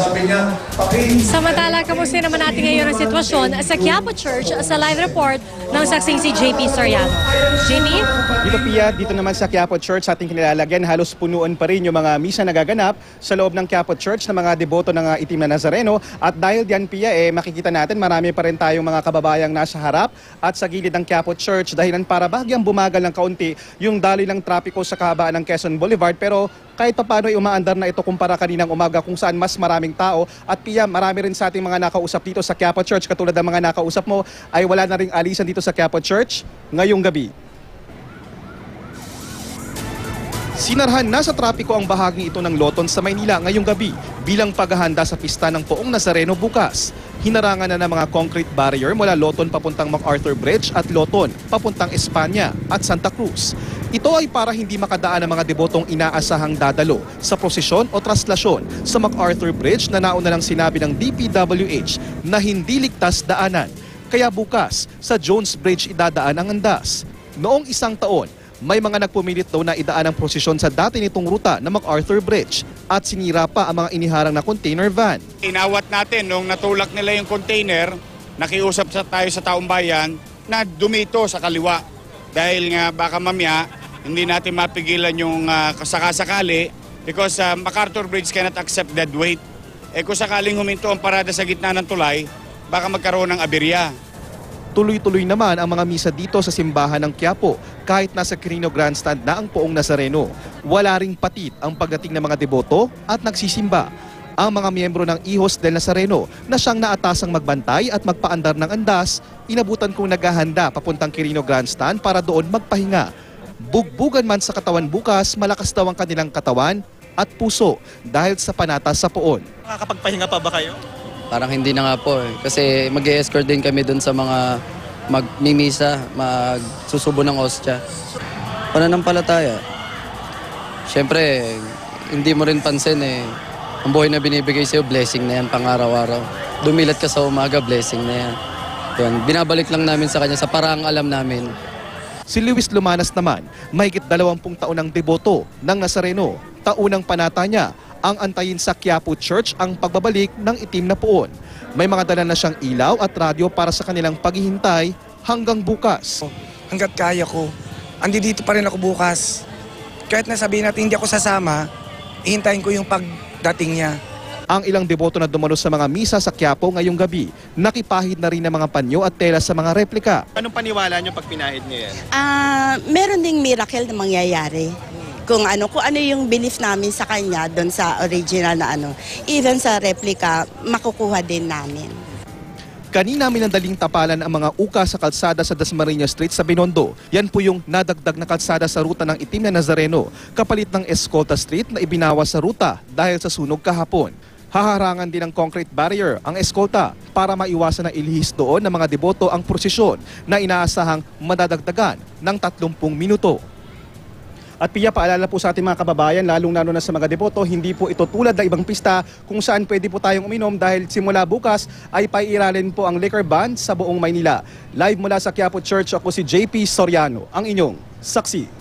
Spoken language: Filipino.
Sabi niya, paki... Samantala, kamusta naman natin ngayon ang sitwasyon sa Quiapo Church sa live report ng saksing si JP Soriano. JP? Dito Pia, dito naman sa Quiapo Church sa ating kinilalagyan, halos punuan pa rin yung mga misa nagaganap sa loob ng Quiapo Church ng mga deboto ng uh, itim na Nazareno. At dahil diyan Pia, eh, makikita natin marami pa rin tayong mga kababayang nasa harap at sa gilid ng Quiapo Church dahilan para bagyang bumagal ng kaunti yung daloy ng trapiko sa kahabaan ng Quezon Boulevard. Pero kahit pa paano ay umaandar na ito kumpara kaninang umaga kung saan mas maraming tao. At Pia, marami rin sa ating mga nakausap dito sa Quiapo Church. Katulad ng mga nakausap mo, ay wala na ring alisan dito sa Quiapo Church ngayong gabi. Sinarhan na sa trapiko ang bahaging ito ng Loton sa Maynila ngayong gabi bilang paghahanda sa pista ng Poong Nazareno bukas. Hinarangan na ng mga concrete barrier mula Loton papuntang MacArthur Bridge at Loton papuntang Espanya at Santa Cruz. Ito ay para hindi makadaan ang mga debotong inaasahang dadalo sa prosesyon o traslasyon sa MacArthur Bridge na nauna lang sinabi ng DPWH na hindi ligtas daanan. Kaya bukas, sa Jones Bridge idadaan ang andas. Noong isang taon, may mga nagpumilit daw na idaan ang prosesyon sa dati nitong ruta na MacArthur Bridge at sinira pa ang mga iniharang na container van. Inawat natin nung natulak nila yung container, nakiusap sa tayo sa taong bayan na dumito sa kaliwa. Dahil nga baka mamaya hindi natin mapigilan yung uh, kasakasakali because uh, MacArthur Bridge cannot accept dead weight. Eh kung sakaling huminto ang parada sa gitna ng tulay, baka magkaroon ng aberya. Tuloy-tuloy naman ang mga misa dito sa simbahan ng Quiapo kahit nasa Quirino Grandstand na ang poong Nazareno. Wala ring patit ang pagdating ng mga deboto at nagsisimba. Ang mga miyembro ng Ihos del Nazareno na siyang naatasang magbantay at magpaandar ng andas, inabutan kong naghahanda papuntang Quirino Grandstand para doon magpahinga. Bugbugan man sa katawan bukas, malakas daw ang kanilang katawan at puso dahil sa panatas sa poon. Nakakapagpahinga pa ba kayo? Parang hindi na nga po eh. Kasi mag escort din kami doon sa mga magmimisa, magsusubo ng ostya. Pananampalataya. Siyempre, hindi mo rin pansin eh. Ang buhay na binibigay sa'yo, blessing na yan pang araw-araw. Dumilat ka sa umaga, blessing na yan. Yan. Binabalik lang namin sa kanya sa paraang alam namin. Si Luis Lumanas naman, mahigit 20 taon ng deboto ng Nazareno. Taunang panata niya ang antayin sa Quiapo Church ang pagbabalik ng itim na puon. May mga dala na siyang ilaw at radyo para sa kanilang paghihintay hanggang bukas. hanggat kaya ko. Andi dito pa rin ako bukas. Kahit na sabihin natin hindi ako sasama, ihintayin ko yung pagdating niya. Ang ilang deboto na dumalo sa mga misa sa Quiapo ngayong gabi, nakipahid na rin ng mga panyo at tela sa mga replika. Anong paniwala nyo pag pinahid nyo yan? Ah, meron ding miracle na mangyayari. Kung ano, kung ano yung belief namin sa kanya doon sa original na ano. Even sa replica, makukuha din namin. Kanina minadaling tapalan ang mga uka sa kalsada sa Dasmariñas Street sa Binondo. Yan po yung nadagdag na kalsada sa ruta ng itim na Nazareno, kapalit ng Escolta Street na ibinawas sa ruta dahil sa sunog kahapon. Haharangan din ng concrete barrier ang eskolta para maiwasan na ilihis doon ng mga deboto ang prosesyon na inaasahang madadagdagan ng 30 minuto. At Pia, paalala po sa ating mga kababayan, lalong lalo na sa mga deboto, hindi po ito tulad ng ibang pista kung saan pwede po tayong uminom dahil simula bukas ay paiiralin po ang liquor ban sa buong Maynila. Live mula sa Quiapo Church, ako si JP Soriano, ang inyong saksi.